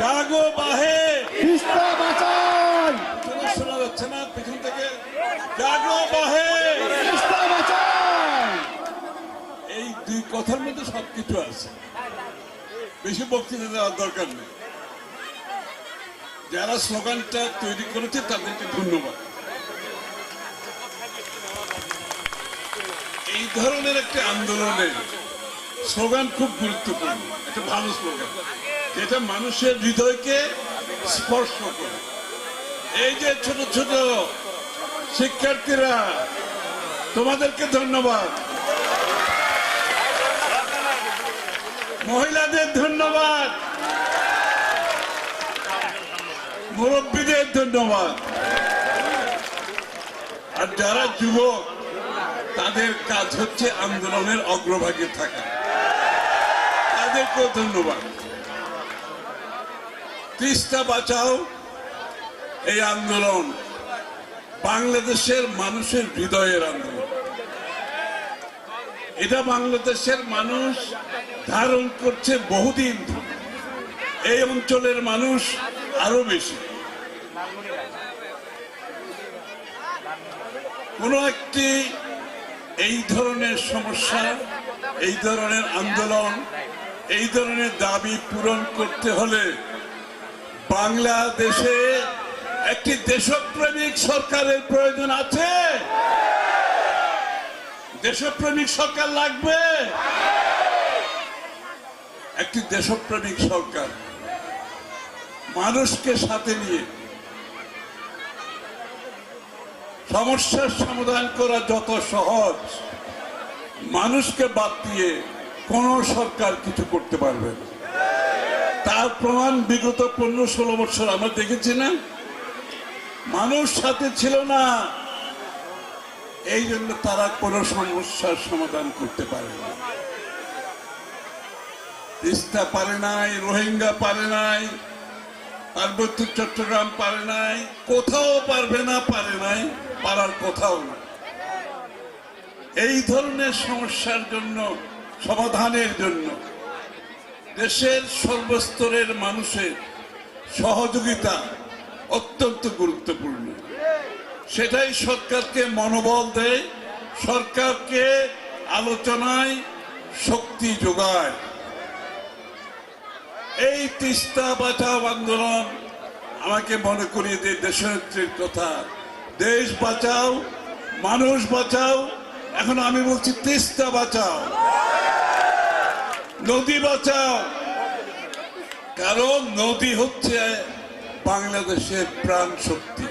জাগো বাহে। তিস্তা বাঁচাই শোনা যাচ্ছে না পেছন থেকে। জাগো বাহে। তিস্তা বাঁচাই এই দুই কথার মধ্যে সবকিছু আছে। বেশি বক্তৃতা দেওয়ার দরকার নেই। যারা স্লোগানটা তৈরি করেছে তাদেরকে ধন্যবাদ। এই ধরনের একটি আন্দোলনের স্লোগান খুব গুরুত্বপূর্ণ। একটা ভালো স্লোগান। যেটা মানুষের হৃদয়কে স্পর্শ করে। এই যে ছোট ছোট শিক্ষার্থীরা, তোমাদেরকে ধন্যবাদ। মহিলাদের ধন্যবাদ। মুরব্বীদের ধন্যবাদ। আর যারা যুবক, তাদের কাজ হচ্ছে আন্দোলনের অগ্রভাগে থাকা। তাদেরকেও ধন্যবাদ। তিস্তা বাঁচাও এই আন্দোলন। বাংলাদেশের মানুষের হৃদয়ের আন্দোলন। এটা বাংলাদেশের মানুষ ধারণ করছে বহুদিন এই অঞ্চলের মানুষ আরও বেশি। কোন একটি এই ধরনের সমস্যা, এই ধরনের আন্দোলন, এই ধরনের দাবি পূরণ করতে হলে বাংলাদেশে একটি দেশপ্রেমিক সরকারের প্রয়োজন আছে? দেশপ্রেমিক সরকার লাগবে? একটি দেশপ্রেমিক সরকার মানুষকে সাথে নিয়ে সমস্যার সমাধান করা যত সহজ, মানুষকে বাদ দিয়ে কোন সরকার কিছু করতে পারবে না। তার প্রমাণ বিগত পনেরো ষোলো বছর আমরা দেখেছি না? মানুষ সাথে ছিল না। এই জন্য তারা কোনো সমস্যার সমাধান করতে পারে না। তিস্তা পারে নাই, রোহিঙ্গা পারে নাই, পার্বত্য চট্টগ্রাম পারে নাই, কোথাও পারবে না, পারে নাই, পারার কোথাও না। এই ধরনের সমস্যার জন্য, সমাধানের জন্য দেশের সর্বস্তরের মানুষের সহযোগিতা অত্যন্ত গুরুত্বপূর্ণ। সেটাই সরকারকে মনোবল দেয়, সরকারকে আলোচনায় শক্তি যোগায়। এই তিস্তা বাঁচাও আন্দোলন আমাকে মনে করিয়ে দেয় দেশনেত্রীর কথা। দেশ বাঁচাও, মানুষ বাঁচাও, এখন আমি বলছি তিস্তা বাঁচাও। নদী বাঁচাও। কারণ নদী হচ্ছে বাংলাদেশের প্রাণ শক্তি